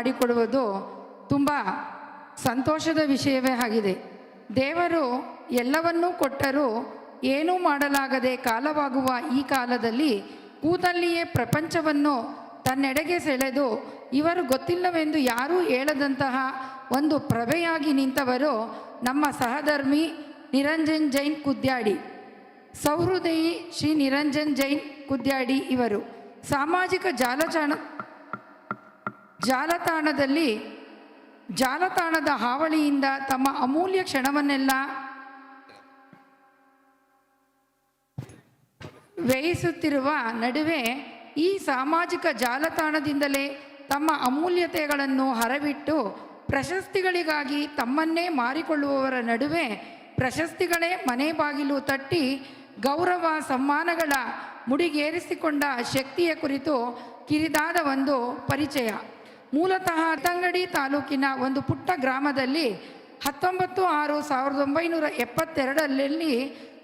ಮಾಡಿಕೊಡುವುದು ತುಂಬ ಸಂತೋಷದ ವಿಷಯವೇ ಆಗಿದೆ. ದೇವರು ಎಲ್ಲವನ್ನೂ ಕೊಟ್ಟರೂ ಏನೂ ಮಾಡಲಾಗದೆ ಕಾಲವಾಗುವ ಈ ಕಾಲದಲ್ಲಿ ಕೂತಲ್ಲಿಯೇ ಪ್ರಪಂಚವನ್ನು ತನ್ನೆಡೆಗೆ ಸೆಳೆದು ಇವರು ಗೊತ್ತಿಲ್ಲವೆಂದು ಯಾರೂ ಹೇಳದಂತಹ ಒಂದು ಪ್ರಭೆಯಾಗಿ ನಿಂತವರು ನಮ್ಮ ಸಹಧರ್ಮಿ ನಿರಂಜನ್ ಜೈನ್ ಕುದ್ಯಾಡಿ. ಸೌಹೃದಯಿ ಶ್ರೀ ನಿರಂಜನ್ ಜೈನ್ ಕುದ್ಯಾಡಿ ಇವರು. ಸಾಮಾಜಿಕ ಜಾಲತಾಣ ಜಾಲತಾಣದಲ್ಲಿ, ಜಾಲತಾಣದ ಹಾವಳಿಯಿಂದ ತಮ್ಮ ಅಮೂಲ್ಯ ಕ್ಷಣವನ್ನೆಲ್ಲ ವ್ಯಯಿಸುತ್ತಿರುವ ನಡುವೆ ಈ ಸಾಮಾಜಿಕ ಜಾಲತಾಣದಿಂದಲೇ ತಮ್ಮ ಅಮೂಲ್ಯತೆಗಳನ್ನು ಹರವಿಟ್ಟು ಪ್ರಶಸ್ತಿಗಳಿಗಾಗಿ ತಮ್ಮನ್ನೇ ಮಾರಿಕೊಳ್ಳುವವರ ನಡುವೆ ಪ್ರಶಸ್ತಿಗಳೇ ಮನೆ ಬಾಗಿಲು ತಟ್ಟಿ ಗೌರವ ಸಮ್ಮಾನಗಳ ಮುಡಿಗೇರಿಸಿಕೊಂಡ ಶಕ್ತಿಯ ಕುರಿತು ಕಿರಿದಾದ ಒಂದು ಪರಿಚಯ. ಮೂಲತಃ ಅತ್ತಂಗಡಿ ತಾಲೂಕಿನ ಒಂದು ಪುಟ್ಟ ಗ್ರಾಮದಲ್ಲಿ ಹತ್ತೊಂಬತ್ತು ಆರು ಸಾವಿರದ ಒಂಬೈನೂರ ಎಪ್ಪತ್ತೆರಡರಲ್ಲಿ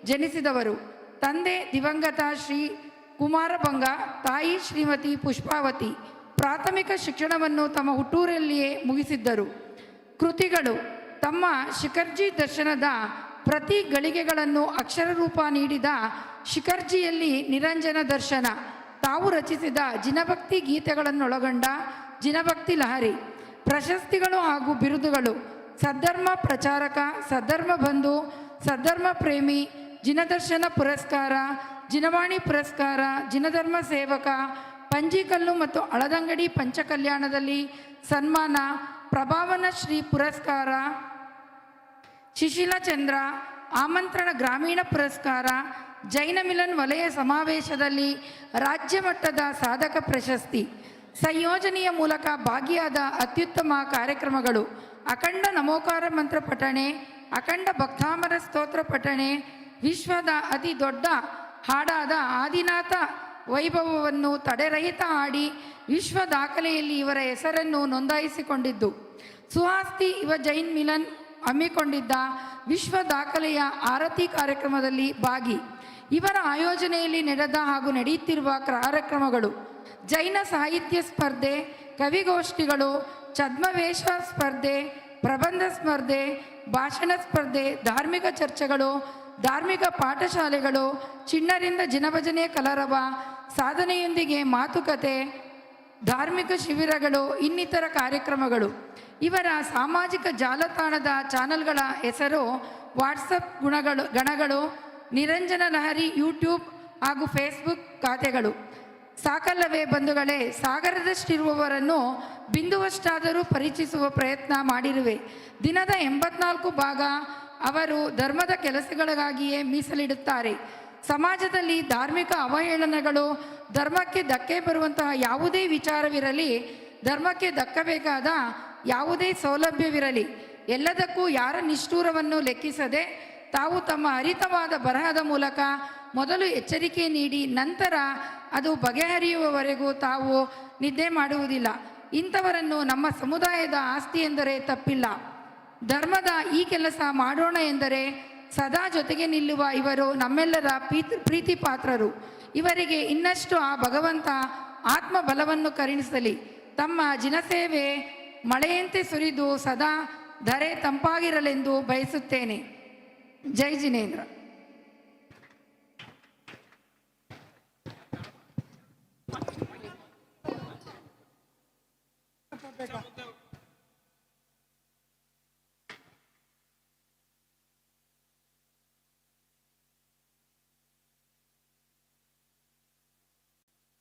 ಜನಿಸಿದವರು. ತಂದೆ ದಿವಂಗತ ಶ್ರೀ ಕುಮಾರಭಂಗ ತಾಯಿ ಶ್ರೀಮತಿ ಪುಷ್ಪಾವತಿ. ಪ್ರಾಥಮಿಕ ಶಿಕ್ಷಣವನ್ನು ತಮ್ಮ ಹುಟ್ಟೂರಲ್ಲಿಯೇ ಮುಗಿಸಿದ್ದರು. ಕೃತಿಗಳು ತಮ್ಮ ಶಿಖರ್ಜಿ ದರ್ಶನದ ಪ್ರತಿ ಗಳಿಗೆಗಳನ್ನು ಅಕ್ಷರ ರೂಪ ನೀಡಿದ ಶಿಖರ್ಜಿಯಲ್ಲಿ ನಿರಂಜನ ದರ್ಶನ. ತಾವು ರಚಿಸಿದ ಜಿನಭಕ್ತಿ ಗೀತೆಗಳನ್ನೊಳಗೊಂಡ ಜಿನಭಕ್ತಿ ಲಹರಿ, ಪ್ರಶಸ್ತಿಗಳು ಹಾಗೂ ಬಿರುದುಗಳು, ಸದ್ಧರ್ಮ ಪ್ರಚಾರಕ, ಸದ್ಧರ್ಮ ಬಂಧು, ಸದ್ಧರ್ಮ ಪ್ರೇಮಿ, ಜಿನದರ್ಶನ ಪುರಸ್ಕಾರ, ಜಿನವಾಣಿ ಪುರಸ್ಕಾರ, ಜಿನಧರ್ಮ ಸೇವಕ, ಪಂಜಿಕಲ್ಲು ಮತ್ತು ಅಳದಂಗಡಿ ಪಂಚಕಲ್ಯಾಣದಲ್ಲಿ ಸನ್ಮಾನ, ಪ್ರಭಾವನ ಶ್ರೀ ಪುರಸ್ಕಾರ, ಶಿಶಿಲಚಂದ್ರ, ಆಮಂತ್ರಣ ಗ್ರಾಮೀಣ ಪುರಸ್ಕಾರ ಜೈನ ಮಿಲನ್ ವಲಯ ಸಮಾವೇಶದಲ್ಲಿ ರಾಜ್ಯ ಮಟ್ಟದ ಸಾಧಕ ಪ್ರಶಸ್ತಿ ಸಂಯೋಜನೆಯ ಮೂಲಕ ಭಾಗಿಯಾದ ಅತ್ಯುತ್ತಮ ಕಾರ್ಯಕ್ರಮಗಳು. ಅಖಂಡ ನಮೋಕಾರ ಮಂತ್ರ ಪಠಣೆ, ಅಖಂಡ ಭಕ್ತಾಮರ ಸ್ತೋತ್ರ ಪಠಣೆ, ವಿಶ್ವದ ಅತಿ ದೊಡ್ಡ ಹಾಡಾದ ಆದಿನಾಥ ವೈಭವವನ್ನು ತಡೆರಹಿತ ಹಾಡಿ ವಿಶ್ವ ದಾಖಲೆಯಲ್ಲಿ ಇವರ ಹೆಸರನ್ನು ನೋಂದಾಯಿಸಿಕೊಂಡಿದ್ದು. ಸುಹಾಸ್ತಿ ಇವ ಜೈನ್ ಮಿಲನ್ ಹಮ್ಮಿಕೊಂಡಿದ್ದ ವಿಶ್ವ ದಾಖಲೆಯ ಆರತಿ ಕಾರ್ಯಕ್ರಮದಲ್ಲಿ ಭಾಗಿ. ಇವರ ಆಯೋಜನೆಯಲ್ಲಿ ನಡೆದ ಹಾಗೂ ನಡೆಯುತ್ತಿರುವ ಕಾರ್ಯಕ್ರಮಗಳು ಜೈನ ಸಾಹಿತ್ಯ ಸ್ಪರ್ಧೆ, ಕವಿಗೋಷ್ಠಿಗಳು ಛದ್ಮವೇಷ ಸ್ಪರ್ಧೆ, ಪ್ರಬಂಧ ಸ್ಪರ್ಧೆ, ಭಾಷಣ ಸ್ಪರ್ಧೆ, ಧಾರ್ಮಿಕ ಚರ್ಚೆಗಳು, ಧಾರ್ಮಿಕ ಪಾಠಶಾಲೆಗಳು, ಚಿಣ್ಣರಿಂದ ಜಿನಭಜನೆ ಕಲರವ, ಸಾಧನೆಯೊಂದಿಗೆ ಮಾತುಕತೆ, ಧಾರ್ಮಿಕ ಶಿಬಿರಗಳು, ಇನ್ನಿತರ ಕಾರ್ಯಕ್ರಮಗಳು. ಇವರ ಸಾಮಾಜಿಕ ಜಾಲತಾಣದ ಚಾನೆಲ್ಗಳ ಹೆಸರು ವಾಟ್ಸಪ್ ಗುಣಗಳು, ಗಣಗಳು, ನಿರಂಜನ ಲಹರಿ ಯೂಟ್ಯೂಬ್ ಹಾಗೂ ಫೇಸ್ಬುಕ್ ಖಾತೆಗಳು. ಸಾಕಲ್ಲವೇ ಬಂಧುಗಳೇ? ಸಾಗರದಷ್ಟಿರುವವರನ್ನು ಬಿಂದುವಷ್ಟಾದರೂ ಪರಿಚಯಿಸುವ ಪ್ರಯತ್ನ ಮಾಡಿರುವೆ. ದಿನದ ಎಂಬತ್ನಾಲ್ಕು ಭಾಗ ಅವರು ಧರ್ಮದ ಕೆಲಸಗಳಿಗಾಗಿಯೇ ಮೀಸಲಿಡುತ್ತಾರೆ. ಸಮಾಜದಲ್ಲಿ ಧಾರ್ಮಿಕ ಅವಹೇಳನಗಳು ಧರ್ಮಕ್ಕೆ ಧಕ್ಕೆ ಬರುವಂತಹ ಯಾವುದೇ ವಿಚಾರವಿರಲಿ, ಧರ್ಮಕ್ಕೆ ದಕ್ಕಬೇಕಾದ ಯಾವುದೇ ಸೌಲಭ್ಯವಿರಲಿ, ಎಲ್ಲದಕ್ಕೂ ಯಾರ ನಿಷ್ಠೂರವನ್ನು ಲೆಕ್ಕಿಸದೆ ತಾವು ತಮ್ಮ ಅರಿತವಾದ ಬರಹದ ಮೂಲಕ ಮೊದಲು ಎಚ್ಚರಿಕೆ ನೀಡಿ ನಂತರ ಅದು ಬಗೆಹರಿಯುವವರೆಗೂ ತಾವು ನಿದ್ದೆ ಮಾಡುವುದಿಲ್ಲ. ಇಂಥವರನ್ನು ನಮ್ಮ ಸಮುದಾಯದ ಆಸ್ತಿ ಎಂದರೆ ತಪ್ಪಿಲ್ಲ. ಧರ್ಮದ ಈ ಕೆಲಸ ಮಾಡೋಣ ಎಂದರೆ ಸದಾ ಜೊತೆಗೆ ನಿಲ್ಲುವ ಇವರು ನಮ್ಮೆಲ್ಲರ ಪ್ರೀತಿ ಪ್ರೀತಿ ಪಾತ್ರರು ಇವರಿಗೆ ಇನ್ನಷ್ಟು ಆ ಭಗವಂತ ಆತ್ಮ ಬಲವನ್ನು ಕರುಣಿಸಲಿ. ತಮ್ಮ ಜಿನಸೇವೆ ಮಳೆಯಂತೆ ಸುರಿದು ಸದಾ ಧರೆ ತಂಪಾಗಿರಲೆಂದು ಬಯಸುತ್ತೇನೆ. ಜೈ ಜಿನೇಂದ್ರ.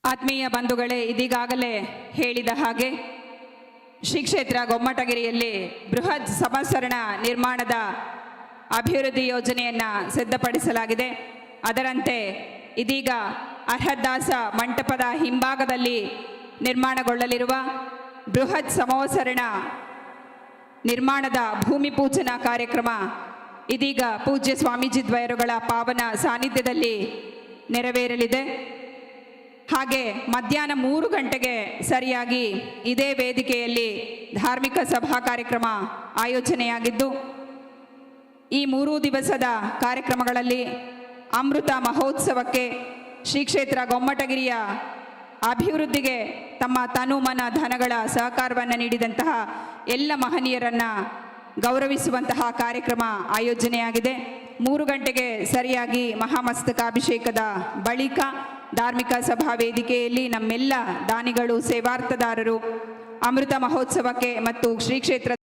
ಆತ್ಮೀಯ ಬಂಧುಗಳೇ ಇದೀಗಾಗಲೇ ಹೇಳಿದ ಹಾಗೆ ಶ್ರೀ ಕ್ಷೇತ್ರ ಗೊಮ್ಮಟಗಿರಿಯಲ್ಲಿ ಬೃಹತ್ ಸಮಸರಣ ನಿರ್ಮಾಣದ ಅಭಿವೃದ್ಧಿ ಯೋಜನೆಯನ್ನು ಸಿದ್ಧಪಡಿಸಲಾಗಿದೆ. ಅದರಂತೆ ಇದೀಗ ಅರ್ಹದಾಸ ಮಂಟಪದ ಹಿಂಭಾಗದಲ್ಲಿ ನಿರ್ಮಾಣಗೊಳ್ಳಲಿರುವ ಬೃಹತ್ ಸಮವಸರಣ ನಿರ್ಮಾಣದ ಭೂಮಿ ಪೂಜನಾ ಕಾರ್ಯಕ್ರಮ ಇದೀಗ ಪೂಜ್ಯ ಸ್ವಾಮೀಜಿ ದ್ವಯರುಗಳ ಪಾವನ ಸಾನ್ನಿಧ್ಯದಲ್ಲಿ ನೆರವೇರಲಿದೆ. ಹಾಗೆ ಮಧ್ಯಾಹ್ನ ಮೂರು ಗಂಟೆಗೆ ಸರಿಯಾಗಿ ಇದೇ ವೇದಿಕೆಯಲ್ಲಿ ಧಾರ್ಮಿಕ ಸಭಾ ಕಾರ್ಯಕ್ರಮ ಆಯೋಜನೆಯಾಗಿದ್ದು ಈ ಮೂರೂ ದಿವಸದ ಕಾರ್ಯಕ್ರಮಗಳಲ್ಲಿ ಅಮೃತ ಮಹೋತ್ಸವಕ್ಕೆ ಶ್ರೀ ಕ್ಷೇತ್ರ ಗೊಮ್ಮಟಗಿರಿಯ ಅಭಿವೃದ್ಧಿಗೆ ತಮ್ಮ ತನು ಮನ ಧನಗಳ ಸಹಕಾರವನ್ನು ನೀಡಿದಂತಹ ಎಲ್ಲ ಮಹನೀಯರನ್ನ ಗೌರವಿಸುವಂತಹ ಕಾರ್ಯಕ್ರಮ ಆಯೋಜನೆಯಾಗಿದೆ. ಮೂರು ಗಂಟೆಗೆ ಸರಿಯಾಗಿ ಮಹಾಮಸ್ತಕಾಭಿಷೇಕದ ಬಳಿಕ ಧಾರ್ಮಿಕ ಸಭಾ ವೇದಿಕೆಯಲ್ಲಿ ನಮ್ಮೆಲ್ಲ ದಾನಿಗಳು, ಸೇವಾರ್ಥದಾರರು ಅಮೃತ ಮಹೋತ್ಸವಕ್ಕೆ ಮತ್ತು ಶ್ರೀ ಕ್ಷೇತ್ರ